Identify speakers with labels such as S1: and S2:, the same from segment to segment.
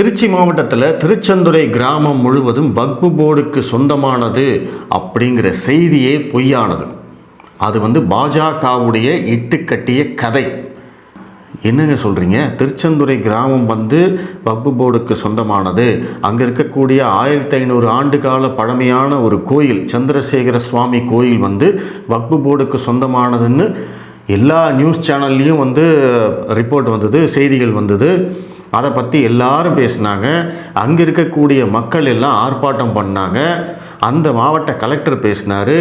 S1: திருச்சி மாவட்டத்தில் திருச்செந்துறை கிராமம் முழுவதும் வக்பு போர்டுக்கு சொந்தமானது அப்படிங்கிற செய்தியே பொய்யானது. அது வந்து பாஜகவுடைய இட்டுக்கட்டிய கதை. என்னங்க சொல்கிறீங்க திருச்செந்துறை கிராமம் வந்து வக்பு போர்டுக்கு சொந்தமானது. அங்கே இருக்கக்கூடிய ஆயிரத்தி ஐநூறு ஆண்டு கால பழமையான ஒரு கோயில் சந்திரசேகர சுவாமி கோயில் வந்து வக்பு போர்டுக்கு சொந்தமானதுன்னு எல்லா நியூஸ் சேனல்லையும் வந்து ரிப்போர்ட் வந்தது செய்திகள் வந்தது. அதை பற்றி எல்லாரும் பேசினாங்க. அங்கே இருக்கக்கூடிய மக்கள் எல்லாம் ஆர்ப்பாட்டம் பண்ணாங்க. அந்த மாவட்ட கலெக்டர் பேசினார்.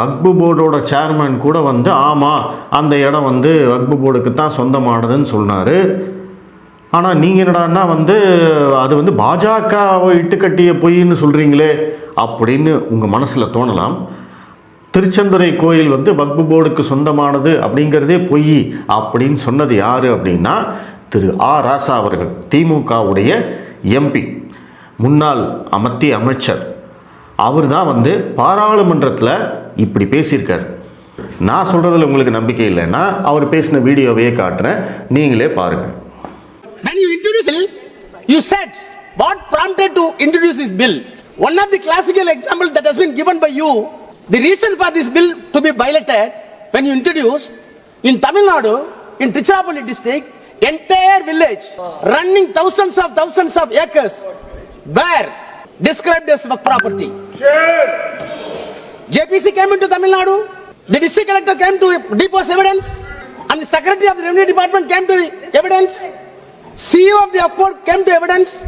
S1: வக்பு போர்டோட சேர்மன் கூட வந்து ஆமாம் அந்த இடம் வந்து வக்பு போர்டுக்கு தான் சொந்தமானதுன்னு சொன்னார். ஆனால் நீங்கள் என்னடான்னா வந்து அது வந்து பாஜகவை இட்டுக்கட்டிய பொய்ன்னு சொல்கிறீங்களே அப்படின்னு உங்கள் மனசில் தோணலாம். திருச்செந்துறை கோயில் வந்து வக்பு போர்டுக்கு சொந்தமானது அப்படிங்கிறதே பொய் அப்படின்னு சொன்னது யார் அப்படின்னா திரு ஆ ராசா அவர்கள் திமுகவுடைய எம்பி முன்னாள் அமர்த்திய அமைச்சர் அவர் தான் வந்து பாராளுமன்றத்தில் இப்படி பேசியிருக்கார் நான் சொல்கிறதுல உங்களுக்கு நம்பிக்கை இல்லைன்னா அவர் பேசின வீடியோவையே காட்டுறேன் நீங்களே பாருங்கள்
S2: When you introduce it, you said what prompted to introduce this bill. One of the classical examples that has been given by you, the reason for this bill to be violated when you introduced in Tamil Nadu, in Tiruchirappalli district, entire village running thousands of thousands of acres were described as property. JPC came into Tamil Nadu, the district collector came to depose evidence, and the secretary of the revenue department came to the evidence. CEO of the upward came to evidence.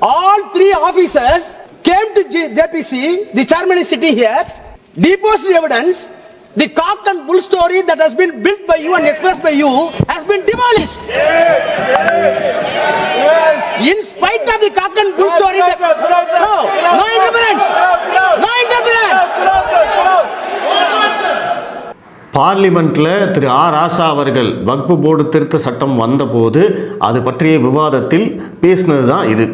S2: All three officers came to JPC. The chairman is sitting here. Deposed the evidence. The cock and bull story that has been built by you and expressed by you has been demolished. In spite of the cock and bull story, that, no, no interference, no interference.
S1: பார்லிமெண்ட்டில் திரு ஆ ராசா அவர்கள் வக்பு board திருத்த சட்டம் வந்தபோது அது பற்றிய விவாதத்தில் பேசினது தான் இது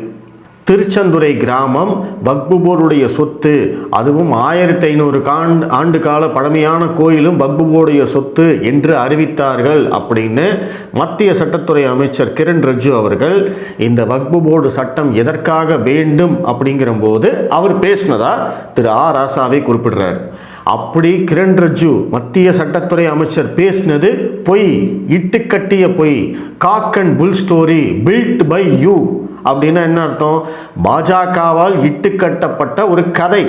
S1: திருச்செந்துறை கிராமம் பக்புபோருடைய சொத்து. அதுவும் ஆயிரத்தி ஐநூறு காண்டு ஆண்டு கால பழமையான கோயிலும் பக்புபோருடைய சொத்து என்று அறிவித்தார்கள் அப்படின்னு மத்திய சட்டத்துறை அமைச்சர் கிரண் ரிஜு அவர்கள். இந்த வக்பு போர்டு சட்டம் எதற்காக வேண்டும் அப்படிங்கிற போது அவர் பேசினதா திரு ஆ. ராசாவை குறிப்பிடுறார். அப்படி கிரண் ரிஜு மத்திய சட்டத்துறை அமைச்சர் பேசினது பொய் இட்டுக்கட்டிய பொய். Cock and bull story built by you. அப்படின்னா என்ன அர்த்தம்? பாஜகவால் இட்டுக்கட்டப்பட்ட ஒரு கதை.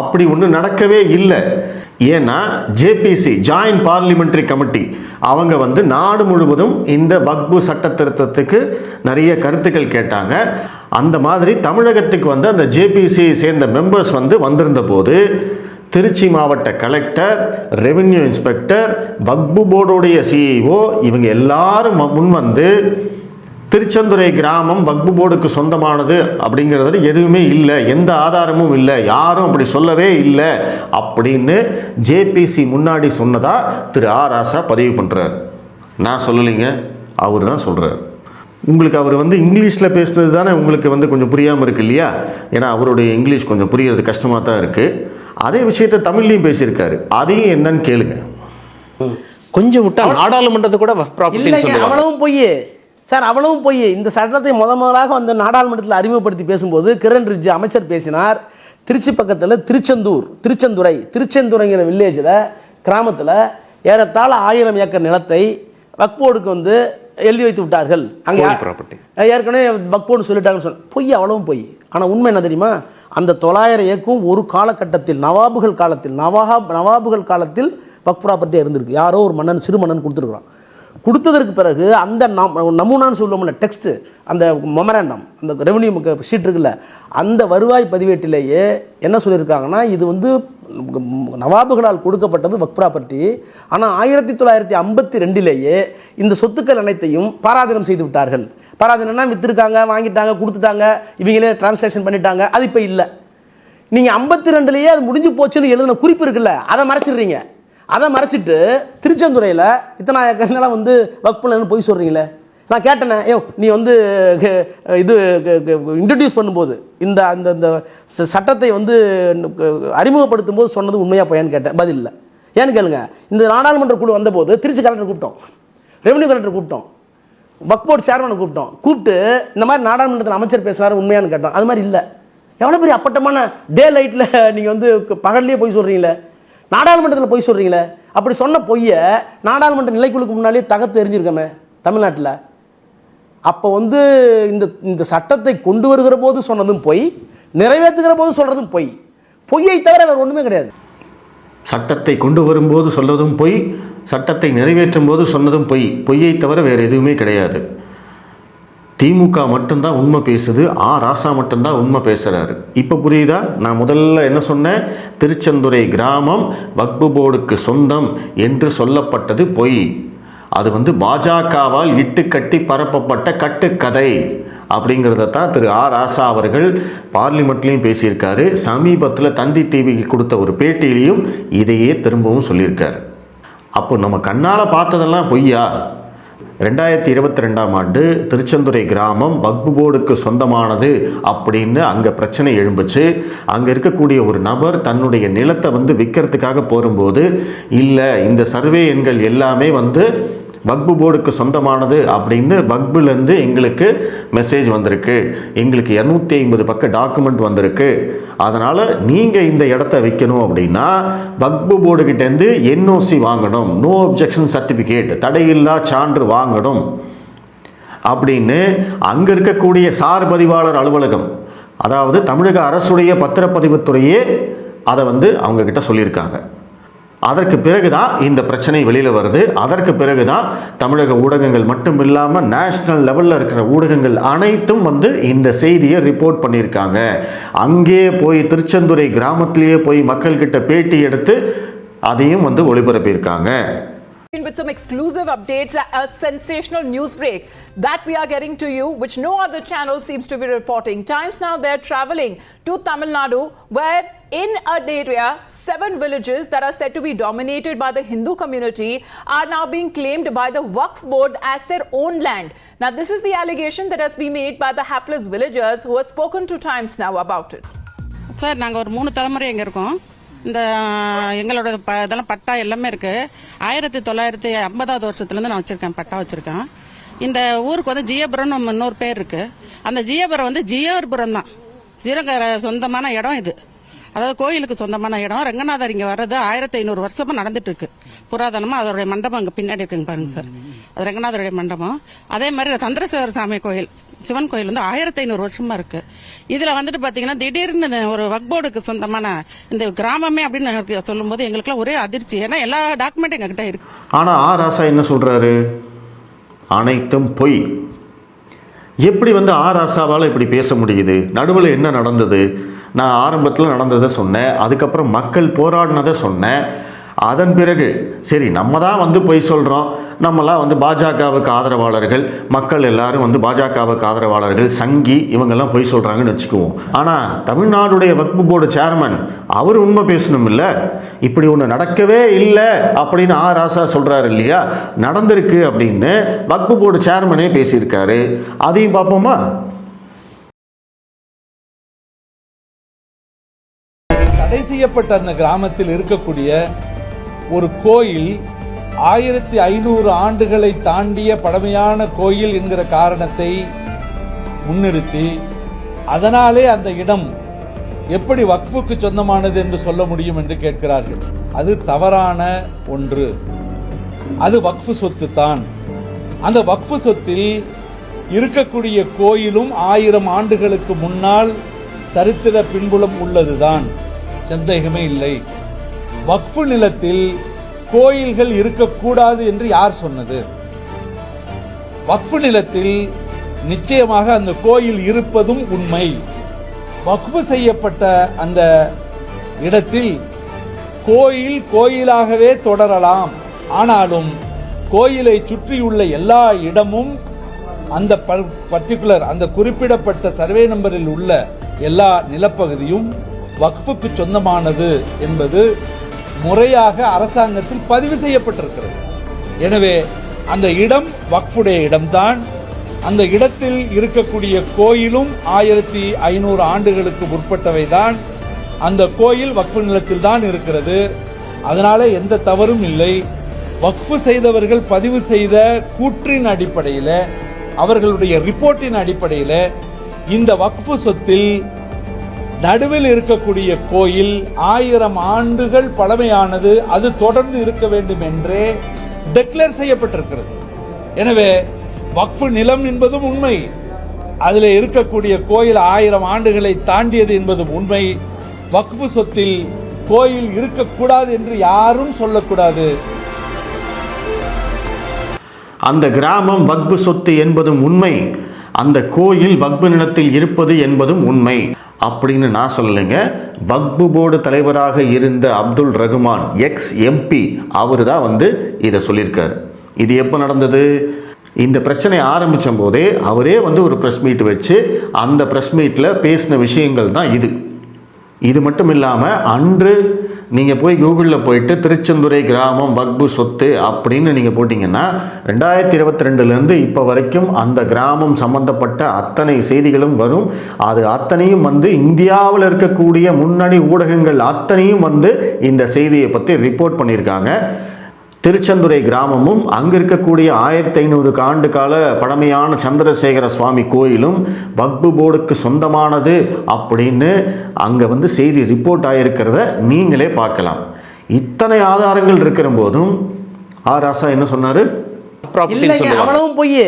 S1: அப்படி ஒன்று நடக்கவே இல்லை. ஏன்னா ஜேபிசி ஜாயின்ட் பார்லிமெண்ட்ரி கமிட்டி அவங்க வந்து நாடு முழுவதும் இந்த வக்பு சட்ட திருத்தத்துக்கு நிறைய கருத்துக்கள் கேட்டாங்க. அந்த மாதிரி தமிழகத்துக்கு வந்து அந்த ஜேபிசியை சேர்ந்த மெம்பர்ஸ் வந்து வந்திருந்த போது திருச்சி மாவட்ட கலெக்டர் ரெவென்யூ இன்ஸ்பெக்டர் வக்பு போர்டுடைய சிஇஓ இவங்க எல்லாரும் முன் வந்து திருச்செந்துறை கிராமம் வக்பு போர்டுக்கு சொந்தமானது அப்படிங்கிறது எதுவுமே இல்லை. எந்த ஆதாரமும் இல்லை. யாரும் அப்படி சொல்லவே இல்லை அப்படின்னு ஜேபிசி முன்னாடி சொன்னதா திரு ஆ ராசா பதிவு பண்ணுறார் நான் சொல்லலைங்க. அவர் தான் சொல்கிறார் உங்களுக்கு அவர் வந்து இங்கிலீஷில் பேசுனது தானே உங்களுக்கு வந்து கொஞ்சம் புரியாமல் இருக்கு இல்லையா? ஏன்னா அவருடைய இங்கிலீஷ் கொஞ்சம் புரியறது கஷ்டமாக தான் இருக்குது அதே விஷயத்தை தமிழ்லையும் பேசியிருக்காரு. அதையும் என்னன்னு கேளுங்க.
S3: கொஞ்சம் விட்டா நாடாளுமன்றத்தை கூட
S4: அவ்வளவும் பொய் சார் அவ்வளவும் பொய் இந்த சட்டத்தை முத முதலாக வந்து நாடாளுமன்றத்தில் அறிமுகப்படுத்தி பேசும்போது கிரண் ரிஜிஜு அமைச்சர் பேசினார். திருச்சி பக்கத்தில் திருச்செந்தூர் திருச்செந்துறை திருச்செந்துறைங்கிற வில்லேஜில் கிராமத்தில் ஏறத்தாழ ஆயிரம் ஏக்கர் நிலத்தை வக்போர்டுக்கு வந்து எழுதி வைத்து விட்டார்கள். அங்கே. ஏற்கனவே வக்போர்டு சொல்லிட்டாங்கன்னு சொன்ன பொய் அவ்வளவும் பொய். ஆனால் உண்மை என்ன தெரியுமா? அந்த தொள்ளாயிரம் ஏக்கும் ஒரு காலகட்டத்தில் நவாபுகள் காலத்தில் நவாப் நவாபுகள் காலத்தில் வக் ப்ராப்பர்ட்டியாக இருந்திருக்கு. யாரோ ஒரு மன்னன் சிறு மன்னன் கொடுத்துருக்குறான். கொடுத்ததற்கு பிறகு அந்த நம் நமூனான்னு சொல்லுவோம்ல டெக்ஸ்ட்டு அந்த மொமரண்டம் அந்த ரெவன்யூ ஷீட் இருக்குல்ல அந்த வருவாய் பதிவேட்டிலேயே என்ன சொல்லியிருக்காங்கன்னா இது வந்து நவாபுகளால் கொடுக்கப்பட்டது வக் ப்ராப்பர்ட்டி ஆனால் ஆயிரத்தி தொள்ளாயிரத்தி ஐம்பத்தி ரெண்டிலேயே இந்த சொத்துக்கள் அனைத்தையும் பாராதீனம் செய்து விட்டார்கள். பாராதீனம்னா விற்றுருக்காங்க வாங்கிட்டாங்க கொடுத்துட்டாங்க இவங்களே டிரான்ஸ்லேஷன் பண்ணிட்டாங்க அது இப்போ இல்லை. நீங்கள் ஐம்பத்தி ரெண்டுலேயே அது முடிஞ்சு போச்சுன்னு எழுதின குறிப்பு இருக்குல்ல அதை மறைச்சிடுறீங்க. அதை மறைச்சிட்டு திருச்செந்துறையில் இத்தனை ஏக்கர்லாம் வந்து ஒர்க் பண்ணலன்னு போய் சொல்கிறீங்களே நான் கேட்டேனே ஐயோ நீ வந்து இது இன்ட்ரடியூஸ் பண்ணும்போது இந்த அந்த இந்த ச- சட்டத்தை வந்து அறிமுகப்படுத்தும் போது சொன்னது உண்மையாக போயான்னு கேட்டேன். பதில் இல்லை. ஏன்னு கேளுங்க இந்த நாடாளுமன்ற குழு வந்தபோது திருச்சி கலெக்டர் கூப்பிட்டோம். ரெவன்யூ கலெக்டர் கூப்பிட்டோம். வக் போர்டு சேர்மனை கூப்பிட்டோம். கூப்பிட்டு இந்த மாதிரி நாடாளுமன்றத்தில் அமைச்சர் பேசுகிறாரு உண்மையான்னு கேட்டோம். அது மாதிரி இல்லை. எவ்வளோ பெரிய அப்பட்டமான டே லைட்டில் நீங்கள் வந்து பகல்லையே போய் சொல்கிறீங்களே நாடாளுமன்றத்தில் பொய் சொல்கிறீங்களே அப்படி சொன்ன பொய்யை நாடாளுமன்ற நிலைக்குழுக்கு முன்னாலே தகர்த்து எரிஞ்சிருக்கமே தமிழ்நாட்டில். அப்போ வந்து இந்த இந்த சட்டத்தை கொண்டு வருகிற போது சொன்னதும் பொய் நிறைவேற்றுகிற போது சொல்கிறதும் பொய். பொய்யை தவிர வேறு ஒன்றுமே கிடையாது.
S1: சட்டத்தை கொண்டு வரும்போது சொல்லதும் பொய் சட்டத்தை நிறைவேற்றும் போது சொன்னதும் பொய். பொய்யை தவிர வேறு எதுவுமே கிடையாது. திமுக மட்டும்தான் உண்மை பேசுது ஆ ராசா மட்டும்தான் உண்மை பேசுகிறாரு இப்போ புரியுதா? நான் முதல்ல என்ன சொன்னேன்? திருச்செந்துறை கிராமம் வக்பு போர்டுக்கு சொந்தம் என்று சொல்லப்பட்டது பொய். அது வந்து பாஜகவால் இட்டு கட்டி பரப்பப்பட்ட கட்டுக்கதை அப்படிங்கிறத தான் திரு ஆர் ராசா அவர்கள் பார்லிமெண்ட்லேயும் பேசியிருக்காரு. சமீபத்தில் தந்தி டிவிக்கு கொடுத்த ஒரு பேட்டியிலையும் இதையே திரும்பவும் சொல்லியிருக்காரு. அப்போ நம்ம கண்ணால் பார்த்ததெல்லாம் பொய்யா? ரெண்டாயிரத்தி இருபத்தி ரெண்டாம் ஆண்டு திருச்செந்துறை கிராமம் வக்பு போர்டுக்கு சொந்தமானது அப்படின்னு அங்கே பிரச்சனை எழும்புச்சு. அங்கே இருக்கக்கூடிய ஒரு நபர் தன்னுடைய நிலத்தை வந்து விற்கிறதுக்காக போரும்போது இல்லை இந்த சர்வே எண்கள் எல்லாமே வந்து வக்பு போர்டுக்கு சொந்தமானது அப்படின்னு வக்புலேருந்து எங்களுக்கு மெசேஜ் வந்திருக்கு. எங்களுக்கு இரநூத்தி ஐம்பது பக்க டாக்குமெண்ட் வந்திருக்கு. அதனால் நீங்கள் இந்த இடத்த விற்கணும் அப்படின்னா வக்பு போர்டுக்கிட்டேருந்து என்ஓசி வாங்கணும். நோ அப்ஜெக்ஷன் சர்டிஃபிகேட் தடையில்லா சான்று வாங்கணும். அப்படின்னு அங்கே இருக்கக்கூடிய சார் பதிவாளர் அலுவலகம் அதாவது தமிழக அரசுடைய பத்திரப்பதிவுத்துறையே அதை வந்து அவங்கக்கிட்ட சொல்லியிருக்காங்க. அதற்கு பிறகு தான் இந்த பிரச்சனை வெளியில் வருது. அதற்கு பிறகு தான் தமிழக ஊடகங்கள் மட்டும் இல்லாமல் நேஷ்னல் லெவலில் இருக்கிற ஊடகங்கள் அனைத்தும் வந்து இந்த செய்தியை ரிப்போர்ட் பண்ணியிருக்காங்க. அங்கே போய் திருச்செந்துறை கிராமத்திலேயே போய் மக்கள்கிட்ட பேட்டி எடுத்து அதையும் வந்து ஒளிபரப்பியிருக்காங்க.
S5: In with some exclusive updates, a, a sensational news break that we are getting to you, which no other channel seems to be reporting. Times now they're traveling to Tamil Nadu, where in a area, seven villages that are said to be dominated by the Hindu community are now being claimed by the Waqf board as their own land. Now, this is the allegation that has been made by the hapless villagers who have spoken to Times Now about it.
S6: Sir நாங்கள் ஒரு மூணு தலைமுறை இங்கே இருக்கோம் இந்த எங்களோட ப இதெல்லாம் பட்டா எல்லாமே இருக்கு. ஆயிரத்தி தொள்ளாயிரத்தி ஐம்பதாவது வருஷத்துலேருந்து நான் வச்சிருக்கேன் பட்டா வச்சிருக்கேன். இந்த ஊருக்கு வந்து ஜியபுரம்னு நம்ம இன்னொரு பேர் இருக்கு. அந்த ஜியபுரம் வந்து ஜியோர்புரம் தான். ஜீரக சொந்தமான இடம் இது. அதாவது கோயிலுக்கு சொந்தமான இடம். ரங்கநாதர் இங்கே வர்றது ஆயிரத்தி ஐநூறு வருஷமா நடந்துட்டு இருக்கு புராதனமா அதோடைய மண்டபம் அங்கே பின்னாடி இருக்குங்க பாருங்க சார். அது ரங்கநாதருடைய மண்டபம். அதே மாதிரி சந்திரசேகர சாமி கோயில் சிவன் கோயில் வந்து ஆயிரத்தி ஐநூறு வருஷமா இருக்கு. இதுல வந்துட்டு பாத்தீங்கன்னா திடீர்னு ஒரு வக்போர்டுக்கு சொந்தமான இந்த கிராமமே அப்படின்னு சொல்லும் சொல்லும்போது எங்களுக்குலாம் ஒரே அதிர்ச்சி. ஏன்னா எல்லா டாக்குமெண்ட்டும் எங்ககிட்ட இருக்கு.
S1: ஆனால் ஆ ராசா என்ன சொல்கிறாரு அனைத்தும் பொய். எப்படி வந்து ஆ ராசாவால் இப்படி பேச முடியுது? நடுவில் என்ன நடந்தது? நான் ஆரம்பத்தில் நடந்ததை சொன்னேன் அதுக்கப்புறம் மக்கள் போராடினதை சொன்னேன். அதன் பிறகு சரி நம்ம தான் வந்து பொய் சொல்கிறோம் நம்மலாம் வந்து பாஜகவுக்கு ஆதரவாளர்கள். மக்கள் எல்லாரும் வந்து பாஜகவுக்கு ஆதரவாளர்கள். சங்கி இவங்கெல்லாம் பொய் சொல்கிறாங்கன்னு வச்சுக்குவோம். ஆனால் தமிழ்நாடுடைய வக்பு போர்டு சேர்மன் அவர் உண்மை பேசணும் இல்லை இப்படி ஒன்று நடக்கவே இல்லை அப்படின்னு ஆ ராசா சொல்கிறாரு இல்லையா? நடந்திருக்கு அப்படின்னு வக்பு போர்டு சேர்மனே பேசியிருக்காரு. அதையும் பார்ப்போமா?
S7: தடை செய்யப்பட்ட அந்த கிராமத்தில் இருக்கக்கூடிய ஒரு கோயில் ஆயிரத்தி ஐநூறு ஆண்டுகளை தாண்டிய பழமையான கோயில் என்கிற காரணத்தை முன்னிறுத்தி அதனாலே அந்த இடம் எப்படி வக்ஃபுக்கு சொந்தமானது என்று சொல்ல முடியும் என்று கேட்கிறார்கள். அது தவறான ஒன்று. அது வக்ஃபு சொத்து தான் அந்த வக்ஃபு சொத்தில் இருக்கக்கூடிய கோயிலும் ஆயிரம் ஆண்டுகளுக்கு முன்னால் சரித்திர பின்புலம் உள்ளதுதான். சந்தேகமே இல்லை. வக்ஃபு நிலத்தில் கோயில்கள் இருக்கக்கூடாது என்று யார் சொன்னது? வக்ஃபு நிலத்தில் நிச்சயமாக அந்த கோயில் இருப்பதும் உண்மை. வக்ஃபு செய்யப்பட்ட அந்த இடத்தில் கோயில் கோயிலாகவே தொடரலாம். ஆனாலும் கோயிலை சுற்றியுள்ள எல்லா இடமும் அந்த பர்டிகுலர் அந்த குறிப்பிடப்பட்ட சர்வே நம்பரில் உள்ள எல்லா நிலப்பகுதியும் வக்ஃபுக்கு சொந்தமானது என்பது முறையாக அரசாங்கத்தில் பதிவு செய்யப்பட்டிருக்கிறது. எனவே அந்த இடம் வக்ஃபுடைய இடம்தான். அந்த இடத்தில் இருக்கக்கூடிய கோயிலும் ஆயிரத்தி ஐநூறு ஆண்டுகளுக்கு உட்பட்டவைதான் அந்த கோயில் வக்ஃபு நிலத்தில் தான் இருக்கிறது. அதனால எந்த தவறும் இல்லை. வக்ஃபு செய்தவர்கள் பதிவு செய்த கூற்றின் அடிப்படையில் அவர்களுடைய ரிப்போர்ட்டின் அடிப்படையில் இந்த வக்ஃபு சொத்தில் நடுவில் இருக்கக்கூடிய கோயில் ஆயிரம் ஆண்டுகள் பழமையானது அது தொடர்ந்து இருக்க வேண்டும் என்றே டெக்ளேர் செய்யப்பட்டிருக்கிறது. எனவே வக்ஃபு நிலம் என்பதும் உண்மை. அதில் இருக்கக்கூடிய கோயில் ஆயிரம் ஆண்டுகளை தாண்டியது என்பதும் உண்மை. வக்ஃபு சொத்தில் கோயில் இருக்கக்கூடாது என்று யாரும் சொல்லக்கூடாது.
S1: அந்த கிராமம் வக்பு சொத்து என்பதும் உண்மை. அந்த கோயில் வக்பு நிலத்தில் இருப்பது என்பதும் உண்மை. அப்படின்னு நான் சொல்லலைங்க. வக்பு போர்டு தலைவராக இருந்த அப்துல் ரகுமான் எக்ஸ் எம்பி அவர் தான் வந்து இதை சொல்லியிருக்கார். இது எப்போ நடந்தது? இந்த பிரச்சனை ஆரம்பித்த போதே அவரே வந்து ஒரு ப்ரெஸ் மீட் வச்சு அந்த ப்ரெஸ் மீட்டில் பேசின விஷயங்கள் தான் இது. இது மட்டும் இல்லாமல் அன்று நீங்கள் போய் கூகுளில் போயிட்டு திருச்செந்துறை கிராமம் வக்பு சொத்து அப்படின்னு நீங்கள் போட்டிங்கன்னா ரெண்டாயிரத்தி இருபத்தி ரெண்டுலேருந்து இப்போ வரைக்கும் அந்த கிராமம் சம்மந்தப்பட்ட அத்தனை செய்திகளும் வரும். அது அத்தனையும் வந்து இந்தியாவில் இருக்கக்கூடிய முன்னணி ஊடகங்கள் அத்தனையும் வந்து இந்த செய்தியை பற்றி ரிப்போர்ட் பண்ணியிருக்காங்க. திருச்செந்துறை கிராமமும் அங்கே இருக்கக்கூடிய ஆயிரத்தி ஐநூறு ஆண்டு கால பழமையான சந்திரசேகர சுவாமி கோயிலும் வக்பு போர்டுக்கு சொந்தமானது அப்படின்னு அங்கே வந்து செய்தி ரிப்போர்ட் ஆகிருக்கிறத நீங்களே பார்க்கலாம். இத்தனை ஆதாரங்கள் இருக்கிற போதும் ஆர் ராசா என்ன சொன்னார்?
S4: அவ்வளவும் பொய்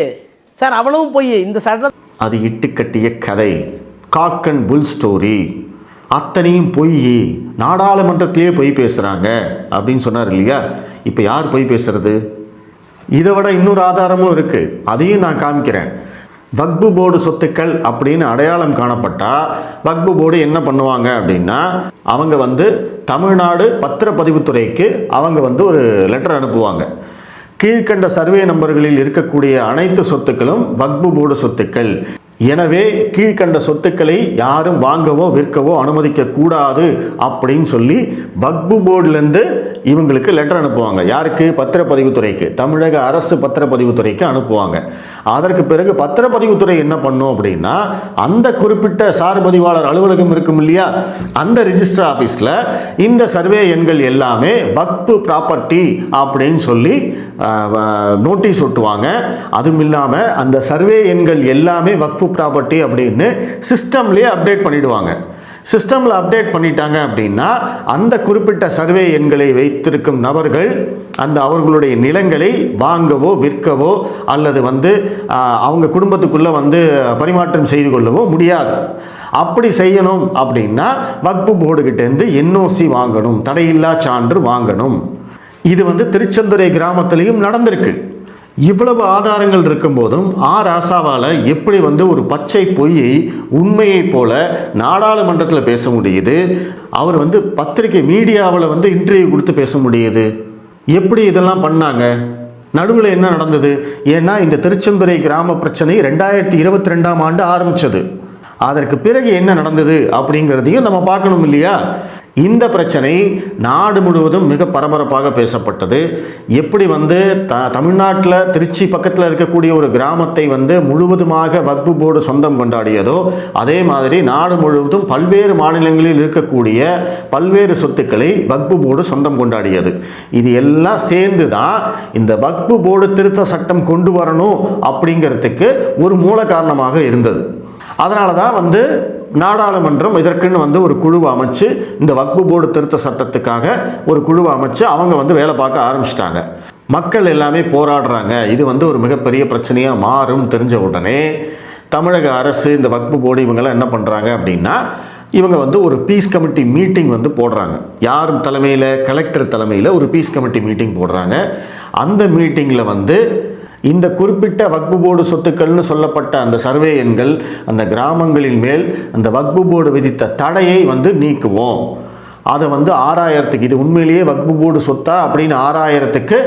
S4: சார் அவ்வளவும் பொய் இந்த சட்டம்
S1: அது இட்டுக்கட்டிய கதை. Cock and bull story. அத்தனையும் பொய். நாடாளுமன்றத்திலேயே பொய் பேசுகிறாங்க அப்படின்னு சொன்னார் இல்லையா? இப்போ யார் பொய் பேசுறது? இதை விட இன்னொரு ஆதாரமும் இருக்குது அதையும் நான் காமிக்கிறேன். வக்பு போர்டு சொத்துக்கள் அப்படின்னு அடையாளம் காணப்பட்டால் வக்பு போர்டு என்ன பண்ணுவாங்க அப்படின்னா அவங்க வந்து தமிழ்நாடு பத்திரப்பதிவுத்துறைக்கு அவங்க வந்து ஒரு லெட்டர் அனுப்புவாங்க. கீழ்க்கண்ட சர்வே நம்பர்களில் இருக்கக்கூடிய அனைத்து சொத்துக்களும் வக்பு போர்டு சொத்துக்கள். எனவே கீழ்க்கண்ட சொத்துக்களை யாரும் வாங்கவோ விற்கவோ அனுமதிக்க கூடாது அப்படின்னு சொல்லி வக்பு போர்டுலேருந்து இவங்களுக்கு லெட்டர் அனுப்புவாங்க. யாருக்கு? பத்திரப்பதிவுத்துறைக்கு. தமிழக அரசு பத்திரப்பதிவுத்துறைக்கு அனுப்புவாங்க. அதற்கு பிறகு பத்திரப்பதிவுத்துறை என்ன பண்ணும் அப்படின்னா அந்த குறிப்பிட்ட சார் பதிவாளர் அலுவலகம் இருக்கும் இல்லையா? அந்த ரிஜிஸ்டர் ஆஃபீஸில் இந்த சர்வே எண்கள் எல்லாமே வக்பு ப்ராப்பர்ட்டி அப்படின்னு சொல்லி நோட்டீஸ் ஒட்டுவாங்க. அதுவும் இல்லாமல் அந்த சர்வே எண்கள் எல்லாமே வக்ஃபு ப்ராப்பர்ட்டி அப்படின்னு சிஸ்டம்லேயே அப்டேட் பண்ணிடுவாங்க. சிஸ்டமில் அப்டேட் பண்ணிட்டாங்க அப்படின்னா அந்த குறிப்பிட்ட சர்வே எண்களை வைத்திருக்கும் நபர்கள் அந்த அவர்களுடைய நிலங்களை வாங்கவோ விற்கவோ அல்லது வந்து அவங்க குடும்பத்துக்குள்ளே வந்து பரிமாற்றம் செய்து கொள்ளவோ முடியாது. அப்படி செய்யணும் அப்படின்னா வக்பு போர்டுகிட்டேருந்து என்ஓசி வாங்கணும் தடையில்லா சான்று வாங்கணும். இது வந்து திருச்செந்துறை கிராமத்திலையும் நடந்திருக்கு. இவ்வளவு ஆதாரங்கள் இருக்கும்போதும் ஆ ராசாவால் எப்படி வந்து ஒரு பச்சை பொய்யை உண்மையைப் போல நாடாளுமன்றத்தில் பேச முடியுது? அவர் வந்து பத்திரிகை மீடியாவில் வந்து இன்டர்வியூ கொடுத்து பேச முடியுது. எப்படி இதெல்லாம் பண்ணாங்க? நடுவில் என்ன நடந்தது? ஏன்னா இந்த திருச்செந்துறை கிராம பிரச்சனை ரெண்டாயிரத்தி இருபத்தி ரெண்டாம் ஆண்டு ஆரம்பித்தது அதற்கு பிறகு என்ன நடந்தது அப்படிங்கிறதையும் நம்ம பார்க்கணும் இல்லையா? இந்த பிரச்சனை நாடு முழுவதும் மிக பரபரப்பாக பேசப்பட்டது. எப்படி வந்து த தமிழ்நாட்டில் திருச்சி பக்கத்தில் இருக்கக்கூடிய ஒரு கிராமத்தை வந்து முழுவதுமாக வக்பு போர்டு சொந்தம் கொண்டாடியதோ அதே மாதிரி நாடு முழுவதும் பல்வேறு மாநிலங்களில் இருக்கக்கூடிய பல்வேறு சொத்துக்களை வக்பு போர்டு சொந்தம் கொண்டாடியது. இது எல்லாம் சேர்ந்து தான் இந்த வக்பு போர்டு திருத்த சட்டம் கொண்டு வரணும் அப்படிங்கிறதுக்கு ஒரு மூல காரணமாக இருந்தது. அதனால தான் வந்து நாடாளுமன்றம் இதற்குன்னு வந்து ஒரு குழுவை அமைச்சு இந்த வக்பு போர்டு திருத்த சட்டத்துக்காக ஒரு குழுவை அமைச்சு அவங்க வந்து வேலை பார்க்க ஆரம்பிச்சிட்டாங்க. மக்கள் எல்லாமே போராடுறாங்க. இது வந்து ஒரு மிகப்பெரிய பிரச்சனையாக மாறும் தெரிஞ்ச உடனே தமிழக அரசு இந்த வக்பு போர்டு இவங்கெல்லாம் என்ன பண்ணுறாங்க அப்படின்னா இவங்க வந்து ஒரு பீஸ் கமிட்டி மீட்டிங் வந்து போடுறாங்க. யார் தலைமையில் கலெக்டர் தலைமையில் ஒரு பீஸ் கமிட்டி மீட்டிங் போடுறாங்க. அந்த மீட்டிங்கில் வந்து இந்த குறிப்பிட்ட வக்பு போர்டு சொத்துக்கள்னு சொல்லப்பட்ட அந்த சர்வே எண்கள் அந்த கிராமங்களின் மேல் அந்த வக்பு போர்டு விதித்த தடையை வந்து நீக்குவோம். அதை வந்து ஆறாயிரத்துக்கு இது உண்மையிலேயே வக்பு போர்டு சொத்தா அப்படின்னு ஆறாயிரத்துக்கு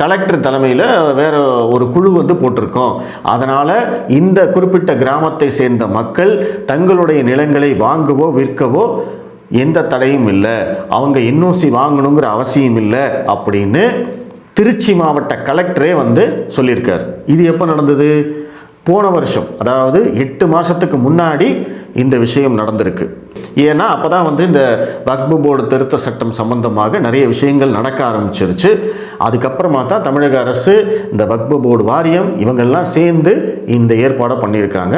S1: கலெக்டர் தலைமையில் வேற ஒரு குழு வந்து போட்டிருக்கோம். அதனால் இந்த குறிப்பிட்ட கிராமத்தை சேர்ந்த மக்கள் தங்களுடைய நிலங்களை வாங்கவோ விற்கவோ எந்த தடையும் இல்லை. அவங்க என்ஓசி வாங்கணுங்கிற அவசியம் இல்லை அப்படின்னு திருச்சி மாவட்ட கலெக்டரே வந்து சொல்லியிருக்கார். இது எப்போ நடந்தது? போன வருஷம் அதாவது எட்டு மாதத்துக்கு முன்னாடி இந்த விஷயம் நடந்திருக்கு. ஏன்னா அப்போ தான் வந்து இந்த வக்பு போர்டு திருத்த சட்டம் சம்பந்தமாக நிறைய விஷயங்கள் நடக்க ஆரம்பிச்சிருச்சு. அதுக்கப்புறமா தான் தமிழக அரசு இந்த வக்பு போர்டு வாரியம் இவங்கெல்லாம் சேர்ந்து இந்த ஏற்பாடை பண்ணியிருக்காங்க.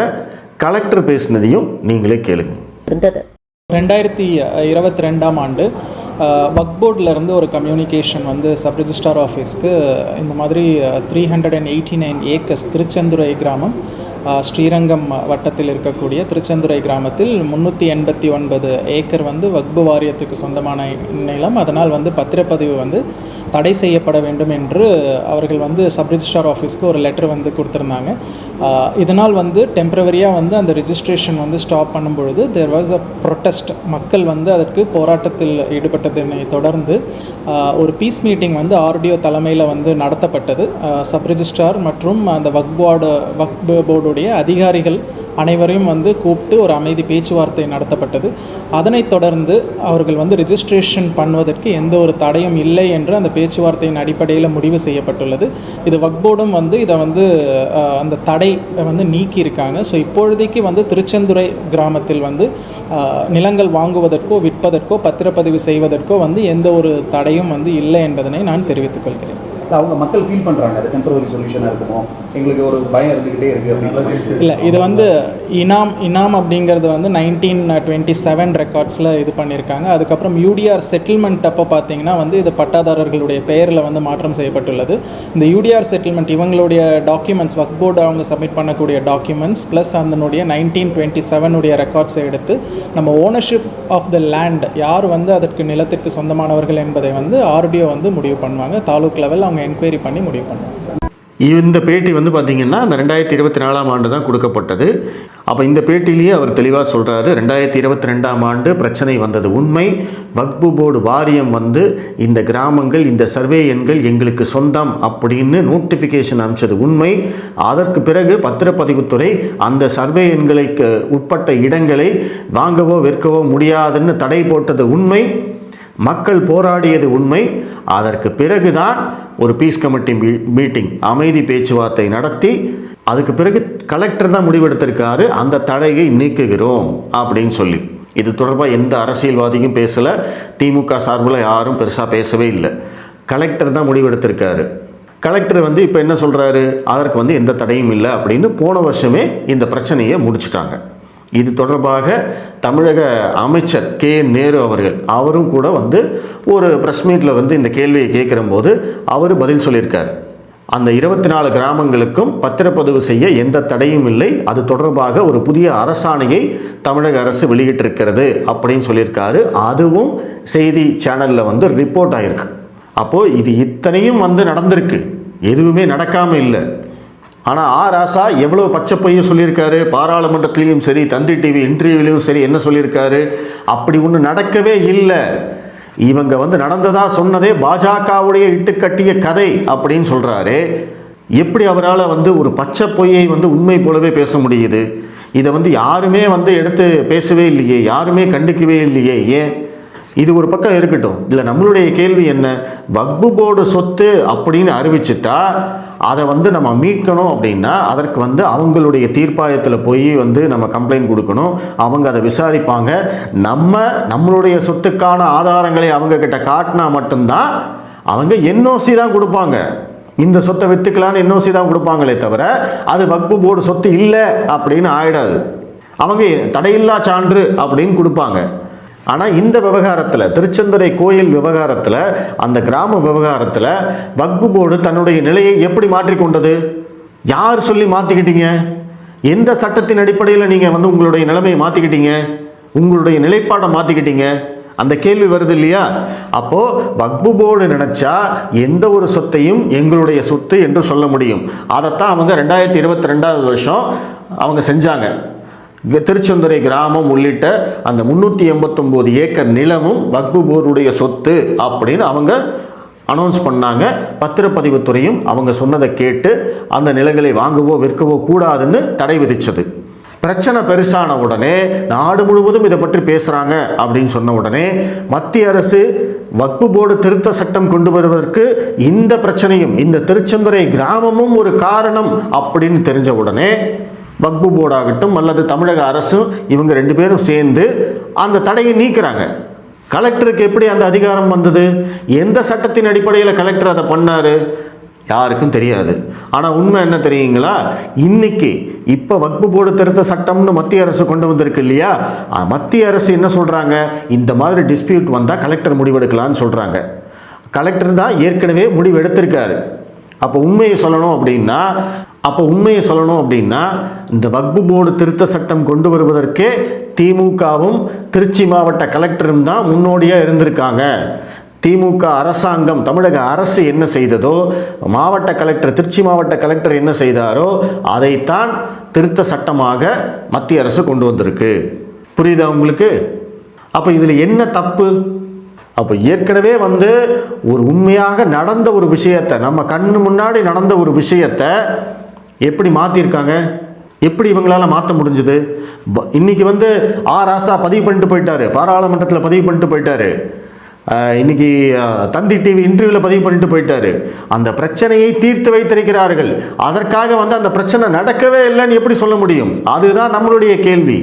S1: கலெக்டர் பேசினதையும் நீங்களே கேளுங்க.
S8: இருந்தது
S9: ரெண்டாயிரத்தி இருபத்தி ரெண்டாம் ஆண்டு வக்போர்ட்ல இருந்து ஒரு கம்யூனிகேஷன் வந்து சப் ரிஜிஸ்டார் ஆஃபீஸ்க்கு இந்த மாதிரி three hundred and eighty nine acres Thiruchendurai கிராமம் ஸ்ரீரங்கம் வட்டத்தில் இருக்கக்கூடிய திருச்செந்துரை கிராமத்தில் முந்நூற்றி எண்பத்தி ஒன்பது ஏக்கர் வந்து வக்பு வாரியத்துக்கு சொந்தமான நிலம். அதனால் வந்து பத்திரப்பதிவு வந்து தடை செய்யப்பட வேண்டும் என்று அவர்கள் வந்து சப் ரிஜிஸ்டார் ஆஃபீஸ்க்கு ஒரு லெட்டர் வந்து கொடுத்துருந்தாங்க. இதனால் வந்து டெம்பரவரியாக வந்து அந்த ரிஜிஸ்ட்ரேஷன் வந்து ஸ்டாப் பண்ணும் பொழுது தேர் வாஸ் அ ப்ரொட்டஸ்ட் மக்கள் வந்து அதற்கு போராட்டத்தில் ஈடுபட்டதனை தொடர்ந்து ஒரு பீஸ் மீட்டிங் வந்து ஆர்டிஓ தலைமையில் வந்து நடத்தப்பட்டது. சப் ரிஜிஸ்ட்ரார் மற்றும் அந்த வக் போர்டு வக் போர்டுடைய அதிகாரிகள் அனைவரையும் வந்து கூப்பிட்டு ஒரு அமைதி பேச்சுவார்த்தை நடத்தப்பட்டது. அதனைத் தொடர்ந்து அவர்கள் வந்து ரிஜிஸ்ட்ரேஷன் பண்ணுவதற்கு எந்த ஒரு தடையும் இல்லை என்று அந்த பேச்சுவார்த்தையின் அடிப்படையில் முடிவு செய்யப்பட்டுள்ளது. இது வக்போர்டும் வந்து இதை வந்து அந்த தடை தடை வந்து நீக்கியிருக்காங்க. ஸோ இப்பொழுதைக்கு வந்து திருச்செந்துறை கிராமத்தில் வந்து நிலங்கள் வாங்குவதற்கோ விற்பதற்கோ பத்திரப்பதிவு செய்வதற்கோ வந்து எந்த ஒரு தடையும் வந்து இல்லை என்பதனை நான் தெரிவித்துக் கொள்கிறேன்.
S10: அவங்க மக்கள் ஃபீல் பண்றாங்க. அது டெம்பரரி சொல்யூஷனா இருக்குமோ? எங்களுக்கு ஒரு பயம் இருந்துகிட்டே இருக்கு அப்படின்னு
S9: இல்லை இது வந்து இனாம் இனாம் அப்படிங்கிறது வந்து நைன்டீன் டுவெண்ட்டி செவன் ரெக்கார்ட்ஸில் இது பண்ணியிருக்காங்க அதுக்கப்புறம் யூடிஆர் செட்டில்மெண்ட் அப்போ பார்த்தீங்கன்னா வந்து இது பட்டாதாரர்களுடைய பெயரில் வந்து மாற்றம் செய்யப்பட்டுள்ளது. இந்த யூடிஆர் செட்டில்மெண்ட் இவங்களுடைய டாக்குமெண்ட்ஸ் ஒர்க் போர்டு அவங்க சப்மிட் பண்ணக்கூடிய டாக்குமெண்ட்ஸ் ப்ளஸ் அதனுடைய நைன்டீன் டுவெண்ட்டி செவனுடைய ரெக்கார்ட்ஸை எடுத்து நம்ம ஓனர்ஷிப் ஆஃப் த லேண்ட் யார் வந்து அதற்கு நிலத்திற்கு சொந்தமானவர்கள் என்பதை வந்து ஆர்டிஓ வந்து முடிவு பண்ணுவாங்க. தாலுக் லெவல் அவங்க என்கொயரி பண்ணி முடிவு பண்ணுவாங்க
S1: இந்த பேட்டி வந்து பார்த்தீங்கன்னா அந்த ரெண்டாயிரத்தி இருபத்தி நாலாம் ஆண்டு தான் கொடுக்கப்பட்டது. அப்போ இந்த பேட்டிலேயே அவர் தெளிவாக சொல்கிறாரு ரெண்டாயிரத்தி இருபத்தி ரெண்டாம் ஆண்டு பிரச்சனை வந்தது உண்மை. வக்பு போர்டு வாரியம் வந்து இந்த கிராமங்கள் இந்த சர்வே எண்கள் எங்களுக்கு சொந்தம் அப்படின்னு நோட்டிஃபிகேஷன் அனுப்பிச்சது உண்மை. அதற்கு பிறகு பத்திரப்பதிவுத்துறை அந்த சர்வே எண்களுக்கு உட்பட்ட இடங்களை வாங்கவோ விற்கவோ முடியாதுன்னு தடை போட்டது உண்மை. மக்கள் போராடியது உண்மை. அதற்கு பிறகுதான் ஒரு பீஸ் கமிட்டி மீ மீட்டிங் அமைதி பேச்சுவார்த்தை நடத்தி அதுக்கு பிறகு கலெக்டர் தான் முடிவெடுத்திருக்காரு அந்த தடையை நீக்குகிறோம் அப்படின்னு சொல்லி. இது தொடர்பாக எந்த அரசியல்வாதியும் பேசலை திமுக சார்பில் யாரும் பெருசாக பேசவே இல்லை. கலெக்டர் தான் முடிவெடுத்திருக்காரு. கலெக்டர் வந்து இப்போ என்ன சொல்கிறாரு அதற்கு வந்து எந்த தடையும் இல்லை அப்படின்னு போன வருஷமே இந்த பிரச்சனையை முடிச்சுட்டாங்க. இது தொடர்பாக தமிழக அமைச்சர் கே என் நேரு அவர்கள் அவரும் கூட வந்து ஒரு ப்ரெஸ் மீட்டில் வந்து இந்த கேள்வியை கேட்குறம்போது அவர் பதில் சொல்லியிருக்கார். அந்த இருபத்தி நாலு கிராமங்களுக்கும் பத்திரப்பதிவு செய்ய எந்த தடையும் இல்லை. அது தொடர்பாக ஒரு புதிய அரசாணையை தமிழக அரசு வெளியிட்டிருக்கிறது அப்படின்னு சொல்லியிருக்காரு. அதுவும் செய்தி சேனலில் வந்து ரிப்போர்ட் ஆகிருக்கு அப்போது இது இத்தனையும் வந்து நடந்திருக்கு. எதுவுமே நடக்காமல் இல்லை. ஆனால் ஆ ராசா எவ்வளோ பச்சை பொய்யை சொல்லியிருக்காரு. பாராளுமன்றத்திலையும் சரி தந்தி டிவி இன்டர்வியூலையும் சரி என்ன சொல்லியிருக்காரு? அப்படி ஒன்று நடக்கவே இல்லை. இவங்க வந்து நடந்ததாக சொன்னதே பாஜகவுடைய இட்டுக்கட்டிய கதை அப்படின்னு சொல்கிறாரு எப்படி அவரால் வந்து ஒரு பச்சை பொய்யை வந்து உண்மை போலவே பேச முடியுது? இதை வந்து யாருமே வந்து எடுத்து பேசவே இல்லையே யாருமே கண்டுக்கவே இல்லையே ஏன்? இது ஒரு பக்கம் இருக்கட்டும். இல்லை நம்மளுடைய கேள்வி என்ன? வக்பு போர்டு சொத்து அப்படின்னு அறிவிச்சிட்டா அதை வந்து நம்ம மீட்கணும் அப்படின்னா அதற்கு வந்து அவங்களுடைய தீர்ப்பாயத்தில் போய் வந்து நம்ம கம்ப்ளைண்ட் கொடுக்கணும். அவங்க அதை விசாரிப்பாங்க. நம்ம நம்மளுடைய சொத்துக்கான ஆதாரங்களை அவங்க கிட்ட காட்டினா மட்டும்தான் அவங்க என்ஓசி தான் கொடுப்பாங்க. இந்த சொத்தை விற்றுக்கலான்னு என்ஓசி தான் கொடுப்பாங்களே தவிர அது வக்பு போர்டு சொத்து இல்லை அப்படின்னு ஆயிடாது. அவங்க தடையில்லா சான்று அப்படின்னு கொடுப்பாங்க. ஆனால் இந்த விவகாரத்தில் திருச்செந்தரை கோயில் விவகாரத்தில் அந்த கிராம விவகாரத்தில் வக்பு போர்டு தன்னுடைய நிலையை எப்படி மாற்றிக்கொண்டது? யார் சொல்லி மாற்றிக்கிட்டீங்க எந்த சட்டத்தின் அடிப்படையில் நீங்கள் வந்து உங்களுடைய நிலைமையை மாற்றிக்கிட்டீங்க உங்களுடைய நிலைப்பாடை மாற்றிக்கிட்டீங்க அந்த கேள்வி வருது இல்லையா? அப்போ வக்பு போர்டு நினைச்சா எந்த ஒரு சொத்தையும் எங்களுடைய சொத்து என்று சொல்ல முடியும். அதைத்தான் அவங்க ரெண்டாயிரத்தி இருபத்தி ரெண்டாவது வருஷம் அவங்க செஞ்சாங்க. திருச்செந்துறை கிராமம் உள்ளிட்ட அந்த முந்நூற்றி எண்பத்தொம்போது ஏக்கர் நிலமும் வக்பு போர்டுடைய சொத்து அப்படின்னு அவங்க அனௌன்ஸ் பண்ணாங்க. பத்திரப்பதிவுத்துறையும் அவங்க சொன்னதை கேட்டு அந்த நிலங்களை வாங்கவோ விற்கவோ கூடாதுன்னு தடை விதித்தது பிரச்சனை பெருசான உடனே நாடு முழுவதும் இதை பற்றி பேசுகிறாங்க அப்படின்னு சொன்ன உடனே மத்திய அரசு வக்பு போர்டு திருத்த சட்டம் கொண்டு வருவதற்கு இந்த பிரச்சனையும் இந்த திருச்செந்துறை கிராமமும் ஒரு காரணம் அப்படின்னு தெரிஞ்ச உடனே வக்பு போர்டாகட்டும் அல்லது தமிழக அரசும் இவங்க ரெண்டு பேரும் சேர்ந்து அந்த தடையை நீக்கிறாங்க. கலெக்டருக்கு எப்படி அந்த அதிகாரம் வந்தது? எந்த சட்டத்தின் அடிப்படையில் கலெக்டர் அதை பண்ணாரு? யாருக்கும் தெரியாது. ஆனால் உண்மை என்ன தெரியுங்களா? இன்னைக்கு இப்போ வக்பு போர்டு திருத்த சட்டம்னு மத்திய அரசு கொண்டு வந்திருக்கு இல்லையா? மத்திய அரசு என்ன சொல்கிறாங்க இந்த மாதிரி டிஸ்பியூட் வந்தால் கலெக்டர் முடிவெடுக்கலாம்னு சொல்கிறாங்க கலெக்டர் தான் ஏற்கனவே முடிவு எடுத்திருக்காரு. அப்போ உண்மையை சொல்லணும் அப்படின்னா அப்போ உண்மையை சொல்லணும் அப்படின்னா இந்த வக்பு போர்டு திருத்த சட்டம் கொண்டு வருவதற்கே திமுகவும் திருச்சி மாவட்ட கலெக்டரும் தான் முன்னோடியாக இருந்திருக்காங்க. திமுக அரசாங்கம் தமிழக அரசு என்ன செய்ததோ மாவட்ட கலெக்டர் திருச்சி மாவட்ட கலெக்டர் என்ன செய்தாரோ அதைத்தான் திருத்த சட்டமாக மத்திய அரசு கொண்டு வந்திருக்கு. புரியுதா உங்களுக்கு? அப்போ இதில் என்ன தப்பு? அப்போ ஏற்கனவே வந்து ஒரு உண்மையாக நடந்த ஒரு விஷயத்தை நம்ம கண்ணு முன்னாடி நடந்த ஒரு விஷயத்தை எப்படி மாற்றிருக்காங்க எப்படி இவங்களால மாற்ற முடிஞ்சது? இன்னைக்கு வந்து ஆ ராசா பதிவு பண்ணிட்டு போயிட்டாரு. பாராளுமன்றத்தில் பதிவு பண்ணிட்டு போயிட்டாரு. இன்னைக்கு தந்தி டிவி இன்டர்வியூவில் பதிவு பண்ணிட்டு போயிட்டாரு. அந்த பிரச்சனையை தீர்த்து வைத்திருக்கிறார்கள். அதற்காக வந்து அந்த பிரச்சனை நடக்கவே இல்லைன்னு எப்படி சொல்ல முடியும்? அதுதான் நம்மளுடைய கேள்வி.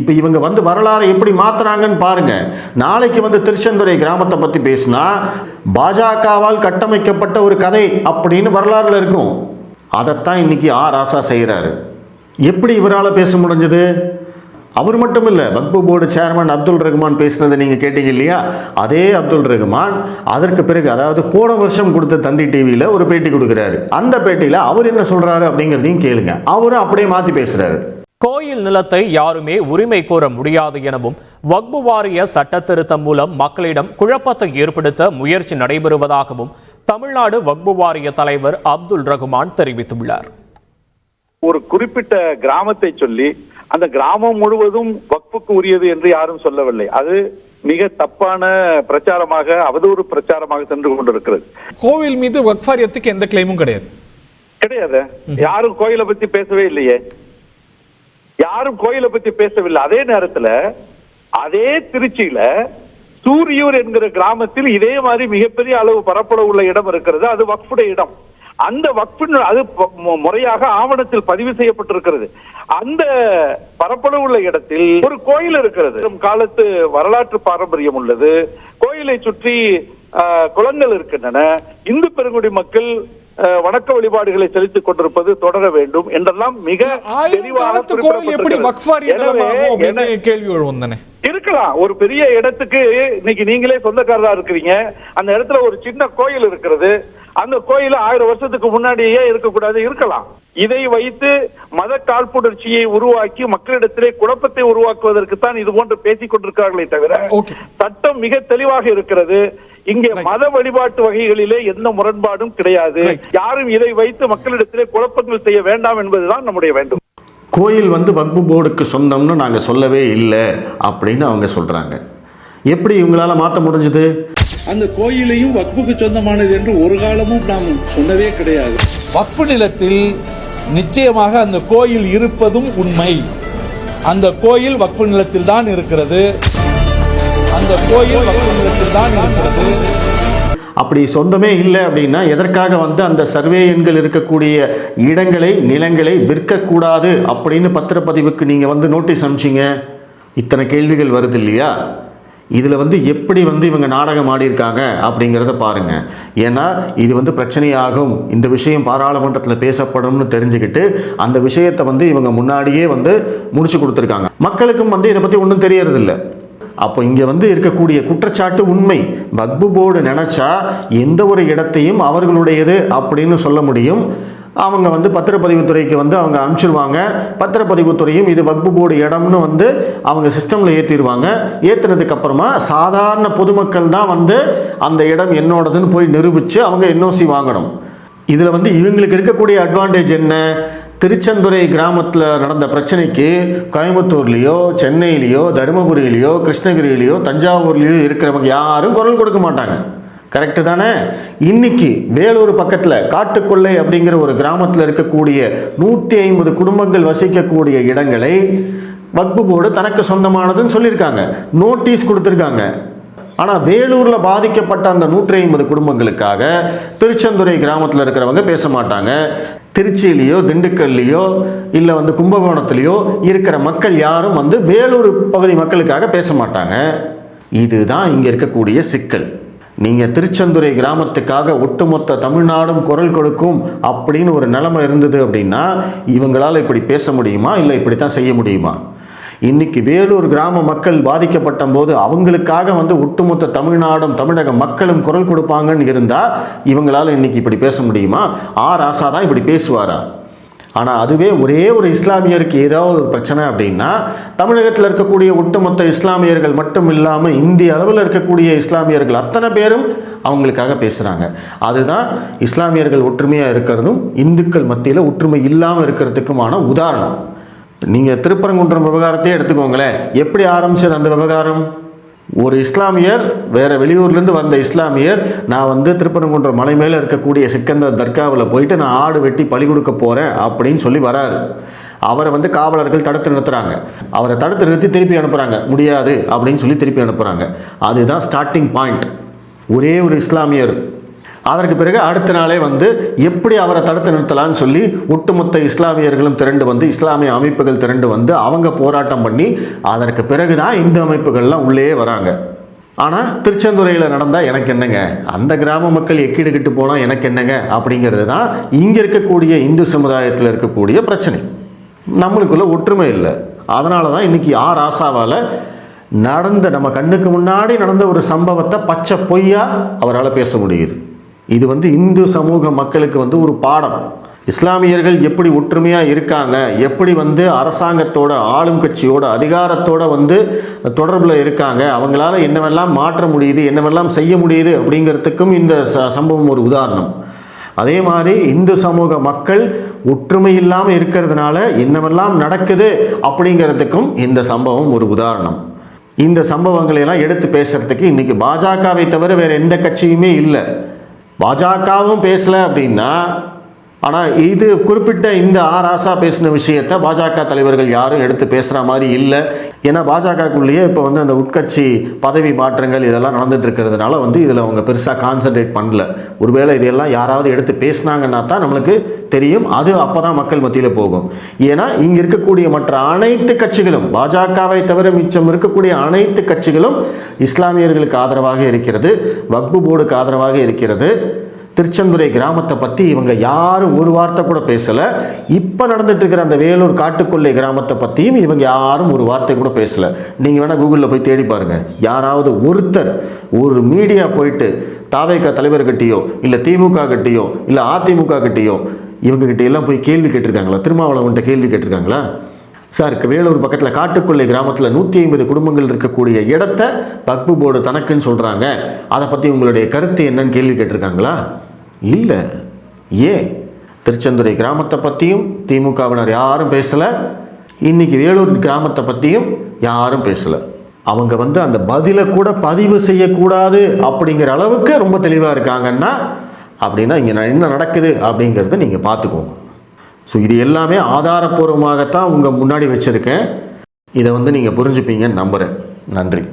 S1: இப்போ இவங்க வந்து வரலாறை எப்படி மாற்றுறாங்கன்னு பாருங்க. நாளைக்கு வந்து திருச்செந்துறை கிராமத்தை பற்றி பேசினா பாஜகவால் கட்டமைக்கப்பட்ட ஒரு கதை அப்படின்னு வரலாறுல இருக்கும். அதைத்தான் இன்னைக்கு ஆ ராசா செய்கிறாரு எப்படி இவரால் பேச முடிஞ்சது? அவர் மட்டும் இல்லை வக்பு போர்டு சேர்மன் அப்துல் ரஹ்மான் பேசினதை நீங்கள் கேட்டீங்க இல்லையா? அதே அப்துல் ரஹ்மான் அதற்கு பிறகு அதாவது போன வருஷம் கொடுத்த தந்தி டிவியில் ஒரு பேட்டி கொடுக்குறாரு. அந்த பேட்டியில் அவர் என்ன சொல்கிறாரு அப்படிங்கிறதையும் கேளுங்க. அவரும் அப்படியே மாற்றி பேசுகிறாரு
S8: கோயில் நிலத்தை யாருமே உரிமை கோர முடியாது எனவும் வக்பு வாரிய சட்ட திருத்தம் மூலம் மக்களிடம் குழப்பத்தை ஏற்படுத்த முயற்சி நடைபெறுவதாகவும் தமிழ்நாடு வக்பு வாரிய தலைவர் அப்துல் ரகுமான் தெரிவித்துள்ளார்.
S11: ஒரு குறிப்பிட்ட கிராமத்தை சொல்லி அந்த கிராமம் முழுவதும் வக்ஃபுக்கு உரியது என்று யாரும் சொல்லவில்லை. அது மிக தப்பான பிரச்சாரமாக அவதூறு பிரச்சாரமாக சென்று கொண்டிருக்கிறது.
S7: கோவில் மீது வக்ஃபாரியத்துக்கு எந்த கிளைமும் கிடையாது.
S11: கிடையாது. யாரும் கோயிலை பத்தி பேசவே இல்லையே. யாரும் கோயிலை பத்தி பேசவில்லை. அதே நேரத்துல அதே திருச்சியில சூரியூர் என்கிற கிராமத்தில் இதே மாதிரி மிகப்பெரிய அளவு பரப்பளவு உள்ள இடம் இருக்கிறது. அது வக்ஃபுடைய இடம். அந்த வக்ஃபின் அது முறையாக ஆவணத்தில் பதிவு செய்யப்பட்டிருக்கிறது. அந்த பரப்பளவு உள்ள இடத்தில் ஒரு கோயில் இருக்கிறது. காலத்து வரலாற்று பாரம்பரியம் உள்ளது. கோயிலை சுற்றி குளங்கள் இருக்கின்றன. இந்து பெருங்குடி மக்கள் வணக்க வழிபாடுகளை செலுத்திக் கொண்டிருப்பது தொடர வேண்டும். என்றெல்லாம் மிக தெளிவாக இருக்கலாம். ஒரு பெரிய இடத்துக்கு இன்னைக்கு நீங்களே சொந்தக்காரரா இருக்கிறீங்க. அந்த இடத்துல ஒரு சின்ன கோயில் இருக்கிறது. அந்த கோயில் ஆயிரம் வருஷத்துக்கு முன்னாடியே இருக்கக்கூடாது இருக்கலாம். இதை வைத்து மத காழ்ப்புணர்ச்சியை உருவாக்கி மக்களிடத்திலே குழப்பத்தை உருவாக்குவதற்கு தான் இது போன்று பேசிக் கொண்டிருக்கிறார்களே தவிர. சட்டம் மிக தெளிவாக இருக்கிறது. இங்கே மத வழிபாட்டு வகைகளிலே எந்த முரண்பாடும் கிடையாது. யாரும் இதை வைத்து மக்களிடத்திலே குழப்பங்கள் செய்ய வேண்டாம் என்பதுதான் நம்முடைய வேண்டும்.
S1: கோயில் வந்து வக்பு போர்டுக்கு சொந்தம்னு நாங்கள் சொல்லவே இல்லை அப்படின்னு அவங்க சொல்கிறாங்க எப்படி இவங்களால மாற்ற முடிஞ்சது?
S12: அந்த கோயிலையும் வக்ஃபுக்கு சொந்தமானது என்று ஒரு காலமும் நாம் சொன்னதே கிடையாது.
S7: வக்ஃபு நிலத்தில் நிச்சயமாக அந்த கோயில் இருப்பதும் உண்மை. அந்த கோயில் வக்ஃபு நிலத்தில் தான் இருக்கிறது. அந்த கோயில் தான் இருக்கிறது.
S1: அப்படி சொந்தமே இல்லை அப்படின்னா எதற்காக வந்து அந்த சர்வே எண்கள் இருக்கக்கூடிய இடங்களை நிலங்களை விற்கக்கூடாது அப்படின்னு பத்திரப்பதிவுக்கு நீங்கள் வந்து நோட்டீஸ் அனுப்பிச்சிங்க? இத்தனை கேள்விகள் வருது இல்லையா? இதில் வந்து எப்படி வந்து இவங்க நாடகம் ஆடியிருக்காங்க அப்படிங்கிறத பாருங்க. ஏன்னா இது வந்து பிரச்சனையாகும். இந்த விஷயம் பாராளுமன்றத்தில் பேசப்படும்னு தெரிஞ்சுக்கிட்டு அந்த விஷயத்தை வந்து இவங்க முன்னாடியே வந்து முடிச்சு கொடுத்துருக்காங்க. மக்களுக்கும் வந்து இதை பற்றி ஒன்றும் தெரியறதில்ல. அப்போ இங்கே வந்து இருக்கக்கூடிய குற்றச்சாட்டு உண்மை. வக்பு போர்டு நினச்சா எந்த ஒரு இடத்தையும் அவர்களுடையது அப்படின்னு சொல்ல முடியும். அவங்க வந்து பத்திரப்பதிவுத்துறைக்கு வந்து அவங்க அனுப்பிச்சிருவாங்க. பத்திரப்பதிவுத்துறையும் இது வக்பு போர்டு இடம்னு வந்து அவங்க சிஸ்டமில் ஏற்றிடுவாங்க ஏற்றுனதுக்கு அப்புறமா சாதாரண பொதுமக்கள் தான் வந்து அந்த இடம் என்னோடதுன்னு போய் நிரூபித்து அவங்க என்ஓசி வாங்கணும். இதில் வந்து இவங்களுக்கு இருக்கக்கூடிய அட்வான்டேஜ் என்ன? திருச்செந்துறை கிராமத்தில் நடந்த பிரச்சனைக்கு கோயம்புத்தூர்லேயோ சென்னையிலேயோ தருமபுரியிலையோ கிருஷ்ணகிரியிலையோ தஞ்சாவூர்லேயோ இருக்கிறவங்க யாரும் குரல் கொடுக்க மாட்டாங்க. கரெக்டு தானே? இன்னைக்கு வேலூர் பக்கத்தில் காட்டுக்கொள்ளை அப்படிங்கிற ஒரு கிராமத்தில் இருக்கக்கூடிய நூற்றி ஐம்பது குடும்பங்கள் வசிக்கக்கூடிய இடங்களை வக்பு போர்டு தனக்கு சொந்தமானதுன்னு சொல்லியிருக்காங்க. நோட்டீஸ் கொடுத்துருக்காங்க. ஆனால் வேலூரில் பாதிக்கப்பட்ட அந்த நூற்றி ஐம்பது குடும்பங்களுக்காக திருச்செந்துறை கிராமத்தில் இருக்கிறவங்க பேச மாட்டாங்க. திருச்சியிலையோ திண்டுக்கல்லையோ இல்லை வந்து கும்பகோணத்துலேயோ இருக்கிற மக்கள் யாரும் வந்து வேலூர் பகுதி மக்களுக்காக பேச மாட்டாங்க. இதுதான் இங்கே இருக்கக்கூடிய சிக்கல். நீங்கள் திருச்செந்துறை கிராமத்துக்காக ஒட்டுமொத்த தமிழ்நாடும் குரல் கொடுக்கும் அப்படின்னு ஒரு நிலைமை இருந்தது அப்படின்னா இவங்களால் இப்படி பேச முடியுமா? இல்லை இப்படி தான் செய்ய முடியுமா? இன்னைக்கு வேலூர் கிராம மக்கள் பாதிக்கப்பட்ட போது அவங்களுக்காக வந்து ஒட்டுமொத்த தமிழ்நாடும் தமிழக மக்களும் குரல் கொடுப்பாங்கன்னு இருந்தால் இவங்களால இன்னைக்கு இப்படி பேச முடியுமா? ஆ ராசா தான் இப்படி பேசுவாரா? ஆனால் அதுவே ஒரே ஒரு இஸ்லாமியருக்கு ஏதாவது ஒரு பிரச்சனை அப்படின்னா தமிழகத்தில் இருக்கக்கூடிய ஒட்டுமொத்த இஸ்லாமியர்கள் மட்டும் இல்லாமல் இந்திய அளவில் இருக்கக்கூடிய இஸ்லாமியர்கள் அத்தனை பேரும் அவங்களுக்காக பேசுகிறாங்க அதுதான் இஸ்லாமியர்கள் ஒற்றுமையாக இருக்கிறதும் இந்துக்கள் மத்தியில் ஒற்றுமை இல்லாமல் இருக்கிறதுக்குமான உதாரணம். நீங்கள் திருப்பரங்குன்றம் விவகாரத்தையே எடுத்துக்கோங்களேன். எப்படி ஆரம்பிச்சது அந்த விவகாரம்? ஒரு இஸ்லாமியர் வேறு வெளியூர்லேருந்து வந்த இஸ்லாமியர் நான் வந்து திருப்பரங்குன்றம் மலை மேலே இருக்கக்கூடிய சிக்கந்தர் தர்காவில் போயிட்டு நான் ஆடு வெட்டி பழி கொடுக்க போகிறேன் அப்படின்னு சொல்லி வராரு. அவரை வந்து காவலர்கள் தடுத்து நிறுத்துகிறாங்க அவரை தடுத்து நிறுத்தி திருப்பி அனுப்புகிறாங்க முடியாது அப்படின்னு சொல்லி திருப்பி அனுப்புகிறாங்க அதுதான் ஸ்டார்டிங் பாயிண்ட் ஒரே ஒரு இஸ்லாமியர் அதற்கு பிறகு அடுத்த நாளே வந்து எப்படி அவரை தடுத்து நிறுத்தலாம்னு சொல்லி ஒட்டுமொத்த இஸ்லாமியர்களும் திரண்டு வந்து இஸ்லாமிய அமைப்புகள் திரண்டு வந்து அவங்க போராட்டம் பண்ணி அதற்கு பிறகு தான் இந்து அமைப்புகள்லாம் உள்ளே வராங்க. ஆனால் திருச்செந்துறையில் நடந்தால் எனக்கு என்னங்க? அந்த கிராம மக்கள் எக்கீடுகிட்டு போனால் எனக்கு என்னங்க? அப்படிங்கிறது தான் இங்கே இருக்கக்கூடிய இந்து சமுதாயத்தில் இருக்கக்கூடிய பிரச்சனை. நம்மளுக்குள்ள ஒற்றுமை இல்லை. அதனால தான் இன்னைக்கு ஆர் ஆசாவால் நடந்த நம்ம கண்ணுக்கு முன்னாடி நடந்த ஒரு சம்பவத்தை பச்சை பொய்யா அவரால் பேச முடியுது. இது வந்து இந்து சமூக மக்களுக்கு வந்து ஒரு பாடம். இஸ்லாமியர்கள் எப்படி ஒற்றுமையாக இருக்காங்க எப்படி வந்து அரசாங்கத்தோட ஆளும் கட்சியோட அதிகாரத்தோட வந்து தொடர்பில் இருக்காங்க அவங்களால என்னவெல்லாம் மாற்ற முடியுது என்னவெல்லாம் செய்ய முடியுது அப்படிங்கிறதுக்கும் இந்த ச- சம்பவம் ஒரு உதாரணம். அதே மாதிரி இந்து சமூக மக்கள் ஒற்றுமை இல்லாமல் இருக்கிறதுனால என்னவெல்லாம் நடக்குது அப்படிங்கிறதுக்கும் இந்த சம்பவம் ஒரு உதாரணம். இந்த சம்பவங்களை எல்லாம் எடுத்து பேசுறதுக்கு இன்னைக்கு பாஜகவை தவிர வேற எந்த கட்சியுமே இல்லை. பாஜகவும் பேசல அப்படின்னா ஆனால் இது குறிப்பிட்ட இந்த ஆர் ராசா பேசின விஷயத்தை பாஜக தலைவர்கள் யாரும் எடுத்து பேசுகிற மாதிரி இல்லை. ஏன்னா பாஜகக்குள்ளேயே இப்போ வந்து அந்த உட்கட்சி பதவி மாற்றங்கள் இதெல்லாம் நடந்துட்டு இருக்கிறதுனால வந்து இதில் அவங்க பெருசாக கான்சன்ட்ரேட் பண்ணல. ஒருவேளை இதெல்லாம் யாராவது எடுத்து பேசுனாங்கன்னா தான் நம்மளுக்கு தெரியும். அது அப்போ தான் மக்கள் மத்தியில் போகும். ஏன்னா இங்கே இருக்கக்கூடிய மற்ற அனைத்து கட்சிகளும் பாஜகவை தவிர மிச்சம் இருக்கக்கூடிய அனைத்து கட்சிகளும் இஸ்லாமியர்களுக்கு ஆதரவாக இருக்கிறது வக்பு போர்டுக்கு ஆதரவாக இருக்கிறது. திருச்செந்துறை கிராமத்தை பற்றி இவங்க யாரும் ஒரு வார்த்தை கூட பேசலை. இப்போ நடந்துட்டுருக்கிற அந்த வேலூர் காட்டுக்கொள்ளை கிராமத்தை பற்றியும் இவங்க யாரும் ஒரு வார்த்தை கூட பேசலை. நீங்கள் வேணால் கூகுளில் போய் தேடி பாருங்கள் யாராவது ஒருத்தர் ஒரு மீடியா போயிட்டு தாவேக தலைவர்கிட்டேயோ இல்லை திமுக கிட்டேயோ இல்லை அதிமுக கிட்டேயோ இவங்ககிட்ட எல்லாம் போய் கேள்வி கேட்டிருக்காங்களா? திருமாவளவன்ட்ட கேள்வி கேட்டிருக்காங்களா? சார் வேலூர் பக்கத்தில் காட்டுக்கொள்ளை கிராமத்தில் நூற்றி ஐம்பது குடும்பங்கள் இருக்கக்கூடிய இடத்த பக்பு போர்டு தனக்குன்னு சொல்கிறாங்க அதை பற்றி உங்களுடைய கருத்து என்னன்னு கேள்வி கேட்டிருக்காங்களா? இல்லை. ஏன் திருச்செந்துறை கிராமத்தை பற்றியும் திமுகவினர் யாரும் பேசலை. இன்றைக்கி வேலூர் கிராமத்தை பற்றியும் யாரும் பேசலை. அவங்க வந்து அந்த பதிலை கூட பதிவு செய்யக்கூடாது அப்படிங்கிற அளவுக்கு ரொம்ப தெளிவாக இருக்காங்கன்னா அப்படின்னா இங்கே என்ன நடக்குது அப்படிங்கிறத நீங்கள் பார்த்துக்கோங்க. ஸோ இது எல்லாமே ஆதாரப்பூர்வமாகத்தான் உங்கள் முன்னாடி வச்சுருக்கேன். இதை வந்து நீங்கள் புரிஞ்சுப்பீங்கன்னு நம்புகிறேன் நன்றி.